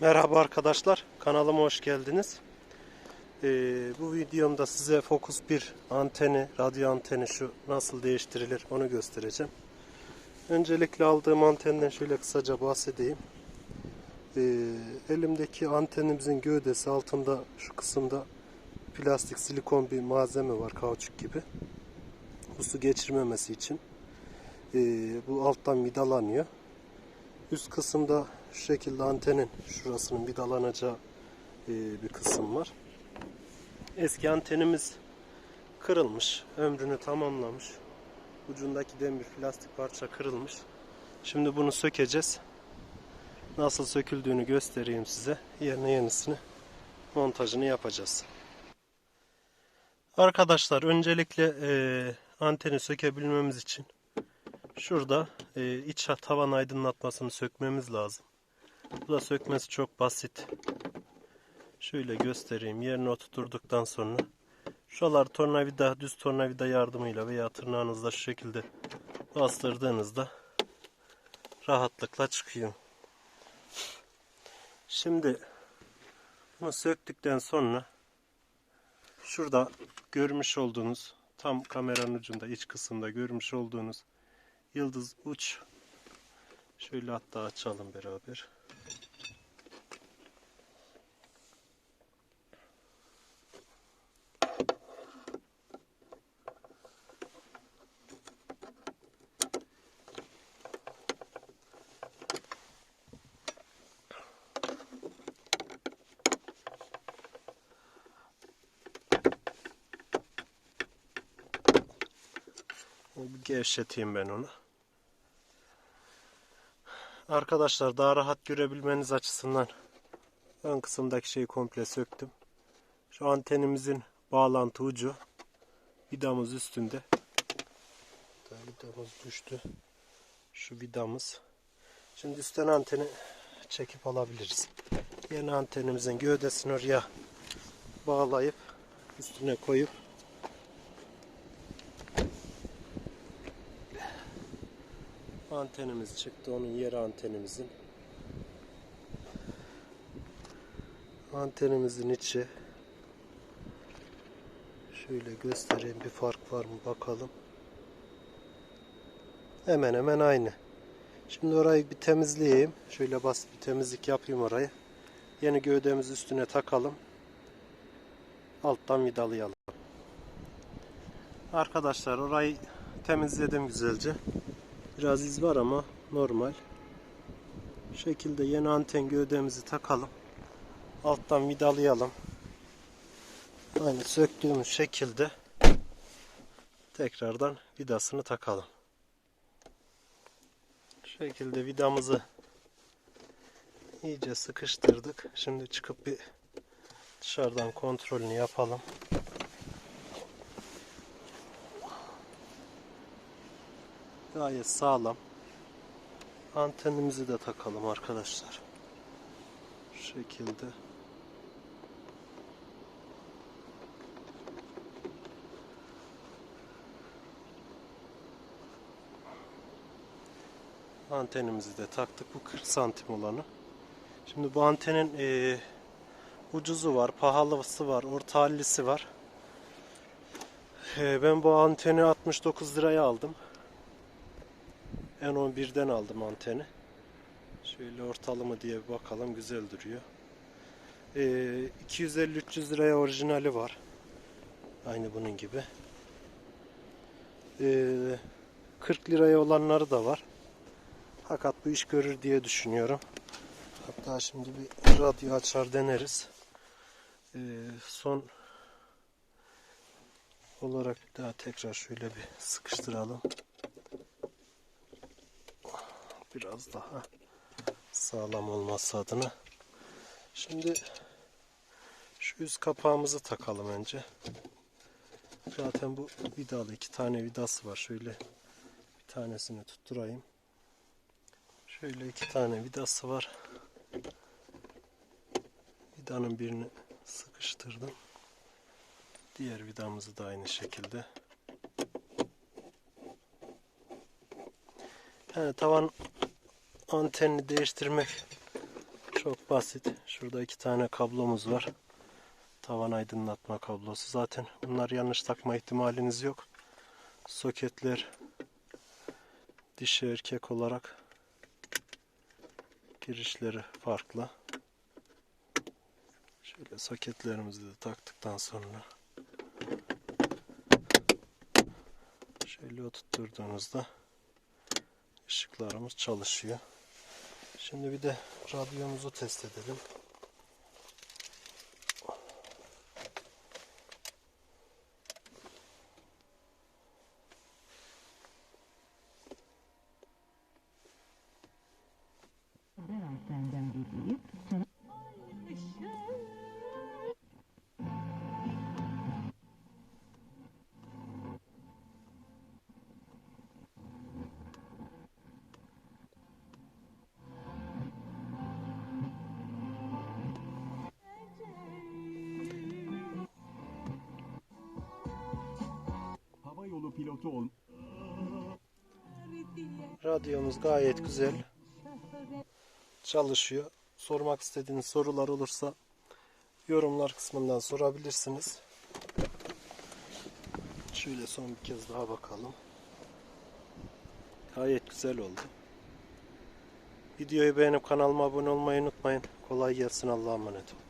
Merhaba arkadaşlar, kanalıma hoş geldiniz. Ee, bu videomda size Focus 1 anteni, radyo anteni şu nasıl değiştirilir onu göstereceğim. Öncelikle aldığım antenden şöyle kısaca bahsedeyim. Ee, elimdeki antenimizin gövdesi altında şu kısımda plastik silikon bir malzeme var kauçuk gibi. Bu su geçirmemesi için. Ee, bu alttan vidalanıyor. Üst kısımda şu şekilde antenin şurasının vidalanacağı e, bir kısım var. Eski antenimiz kırılmış, ömrünü tamamlamış. Ucundaki demir plastik parça kırılmış. Şimdi bunu sökeceğiz. Nasıl söküldüğünü göstereyim size. Yerine yenisini montajını yapacağız. Arkadaşlar öncelikle e, anteni sökebilmemiz için Şurada e, iç tavan aydınlatmasını sökmemiz lazım. Bu da sökmesi çok basit. Şöyle göstereyim. Yerine oturturduktan sonra şuralar tornavida, düz tornavida yardımıyla veya tırnağınızla şu şekilde bastırdığınızda rahatlıkla çıkıyor. Şimdi bunu söktükten sonra şurada görmüş olduğunuz tam kameranın ucunda iç kısımda görmüş olduğunuz Yıldız uç. Şöyle hatta açalım beraber. Gevşeteyim ben onu. Arkadaşlar daha rahat görebilmeniz açısından ön kısımdaki şeyi komple söktüm. Şu antenimizin bağlantı ucu vidamız üstünde. Vidamız düştü. Şu vidamız. Şimdi üstten anteni çekip alabiliriz. Yeni antenimizin gövdesini oraya bağlayıp üstüne koyup antenimiz çıktı. Onun yeri antenimizin. Antenimizin içi. Şöyle göstereyim bir fark var mı bakalım. Hemen hemen aynı. Şimdi orayı bir temizleyeyim. Şöyle basit bir temizlik yapayım orayı. Yeni gövdemizi üstüne takalım. Alttan vidalayalım. Arkadaşlar orayı temizledim güzelce. Biraz iz var ama normal. Bu şekilde yeni anten gövdemizi takalım. Alttan vidalayalım. Aynı söktüğümüz şekilde tekrardan vidasını takalım. Bu şekilde vidamızı iyice sıkıştırdık. Şimdi çıkıp bir dışarıdan kontrolünü yapalım. Gayet sağlam. Antenimizi de takalım arkadaşlar. Şu şekilde. Antenimizi de taktık. Bu 40 santim olanı. Şimdi bu antenin e, ucuzu var, pahalısı var, orta hallisi var. E, ben bu anteni 69 liraya aldım. N11'den aldım anteni. Şöyle ortalama diye bir bakalım güzel duruyor. Ee, 250-300 liraya orijinali var. Aynı bunun gibi. Ee, 40 liraya olanları da var. Fakat bu iş görür diye düşünüyorum. Hatta şimdi bir radyo açar deneriz. Ee, son olarak daha tekrar şöyle bir sıkıştıralım biraz daha sağlam olması adına. Şimdi şu üst kapağımızı takalım önce. Zaten bu vidalı iki tane vidası var. Şöyle bir tanesini tutturayım. Şöyle iki tane vidası var. Vidanın birini sıkıştırdım. Diğer vidamızı da aynı şekilde. Yani tavan antenini değiştirmek Çok basit. Şurada iki tane kablomuz var. Tavan aydınlatma kablosu. Zaten bunlar yanlış takma ihtimaliniz yok. Soketler dişi erkek olarak girişleri farklı. Şöyle soketlerimizi de taktıktan sonra şöyle oturtturduğunuzda ışıklarımız çalışıyor. Şimdi bir de radyomuzu test edelim. Pilotu ol. Radyomuz gayet güzel çalışıyor. Sormak istediğiniz sorular olursa yorumlar kısmından sorabilirsiniz. Şöyle son bir kez daha bakalım. Gayet güzel oldu. Videoyu beğenip kanalıma abone olmayı unutmayın. Kolay gelsin Allah'a emanet olun.